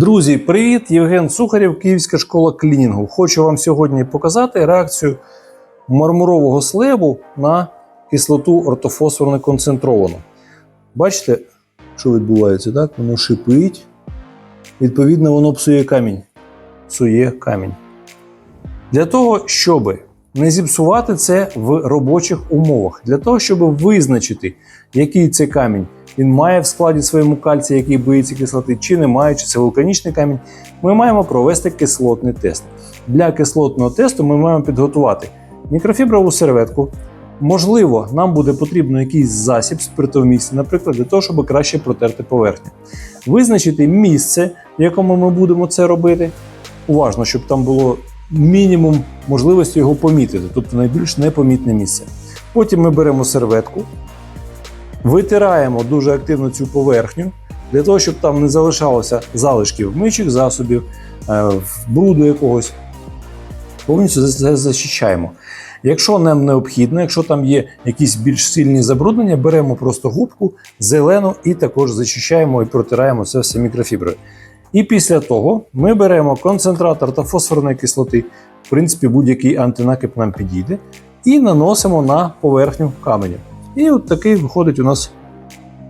Друзі, привіт! Євген Сухарєв, Київська школа клінінгу. Хочу вам сьогодні показати реакцію мармурового слебу на кислоту ортофосфорно концентровану. Бачите, що відбувається, так? Воно шипить. Відповідно, воно псує камінь. Псує камінь. Для того, щоб не зіпсувати це в робочих умовах, для того, щоб визначити, який це камінь, він має в складі своєму кальцій, який боїться кислоти, чи не має, чи це вулканічний камінь, ми маємо провести кислотний тест. Для кислотного тесту ми маємо підготувати мікрофіброву серветку. Можливо, нам буде потрібно якийсь засіб спиртовмісний, наприклад, для того, щоб краще протерти поверхню. Визначити місце, в якому ми будемо це робити. Уважно, щоб там було мінімум можливості його помітити, тобто найбільш непомітне місце. Потім ми беремо серветку, витираємо дуже активно цю поверхню, для того, щоб там не залишалося залишків миючих засобів, е, бруду якогось. Повністю це зачищаємо. Якщо нам необхідно, якщо там є якісь більш сильні забруднення, беремо просто губку зелену і також зачищаємо і протираємо це все мікрофіброю. І після того ми беремо концентратор та фосфорної кислоти, в принципі, будь-який антинакип нам підійде, і наносимо на поверхню каменю. І от такий виходить у нас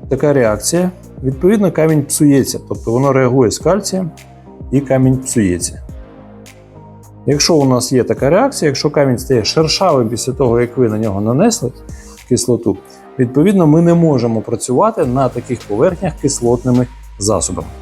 така реакція. Відповідно, камінь псується, тобто воно реагує з кальцієм і камінь псується. Якщо у нас є така реакція, якщо камінь стає шершавим після того, як ви на нього нанесли кислоту, відповідно ми не можемо працювати на таких поверхнях кислотними засобами.